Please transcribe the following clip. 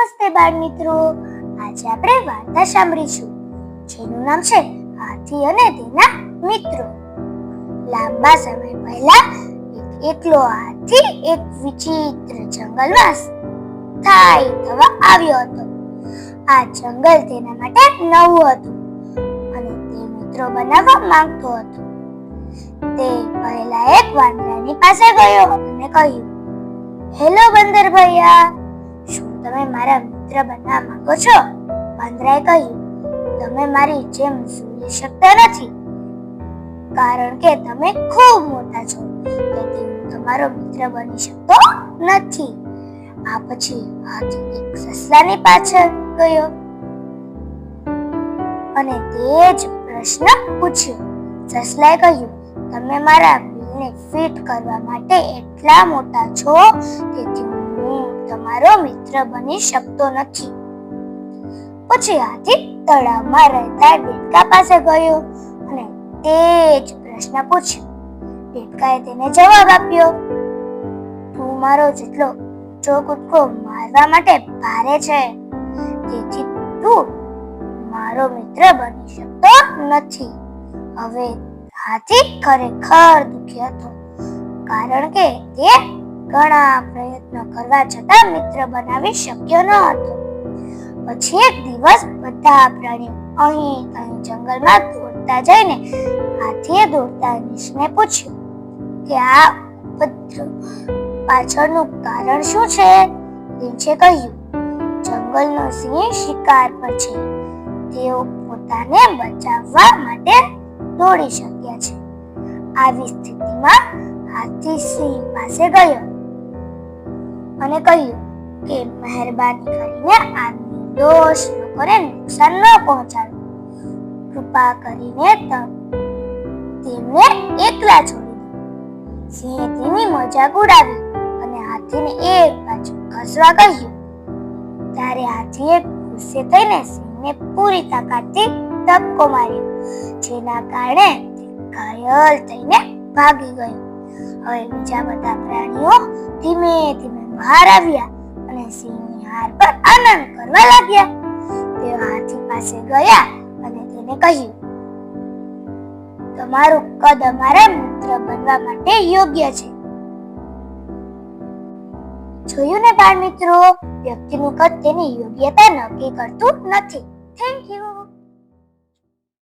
નમસ્તે બાળ મિત્રો. આજે આપણે વાર્તા સાંભળીશું, જેનું નામ છે હાથી અને તેના મિત્રો. લાંબા સમય પહેલા એક એકલો હાથી એક વિચિત્ર જંગલમાં સ્થાયી થવા આવ્યો હતો. આ જંગલ તેના માટે નવું હતું અને તે મિત્રો બનાવવા માંગતો હતો. તે પહેલા એક વાંદરાની પાસે ગયો અને કહ્યું, હેલો બંદર ભૈયા તમે મારા મિત્ર બનવા માંગો છો? વાંદરાએ કહ્યું, તમે મારી જેમ સૂઈ શકતા નથી. કારણ કે તમે ખૂબ મોટા છો, તેથી હું તમારો મિત્ર બની શકતો નથી. આ પછી હાથી એક સસલાની પાછળ ગયો અને તે જ પ્રશ્ન પૂછ્યો. સસલાએ કહ્યું, તમે મારા બિલને ફિટ કરવા માટે એટલા મોટા છો, તેથી હું તમારો મિત્ર બની શકતો નથી. પછી હાથી તળાવમાં રહેતા દેડકા પાસે ગયો અને તે જ પ્રશ્ન પૂછ્યો. દેડકાએ તેને જવાબ આપ્યો, તું મારો જેટલો જો કૂદકો મારવા માટે ભારે છે, તેથી તું મારો મિત્ર બની શકતો નથી. હવે હાથી ખરેખર દુખી હતો, કારણ કે તે ઘણા પ્રયત્નો કરવા છતાં મિત્ર બનાવી શક્યો ન હતો. પછી એક દિવસ બધા પ્રાણીઓ અહીં અહીં જંગલમાં દોડતા જઈને હાથીએ દોડતા નીચને પૂછ્યું કે, આ ઉપદ્ર પાછળનું કારણ શું છે? નીચે કહ્યું, જંગલનો સિંહ શિકાર પર છે. તેઓ પોતાને બચાવવા માટે દોડી શક્યા છે. આવી સ્થિતિમાં હાથી સિંહ પાસે ગયો. અને કહ્યું કે મહેરબાની કરીને આ નિર્દોષ લોકોને નુકસાન ન પહોંચાડો. કૃપા કરીને તેમને એકલા છોડી દો. સિંહે તેની મજાક ઉડાવી અને હાથીને એક બાજુ ખસવા કહ્યું ત્યારે હાથીએ ગુસ્સે થઈને સિંહને પૂરી તાકાતથી ધક્કો માર્યો, જેના કારણે ઘાયલ થઈને ભાગી ગયો. હવે બીજા બધા પ્રાણીઓ ધીમે ધીમે બહાર આવ્યા અને સિંહની હાર પર આનંદ કરવા લાગ્યા. તેઓ હાથી પાસે ગયા અને તેને કહ્યું, તમારું કદ અમારા મિત્ર બનવા માટે યોગ્ય છે. જોયું ને બાળ મિત્રો, વ્યક્તિનું કદ તેની યોગ્યતા નક્કી કરતું નથી. Thank you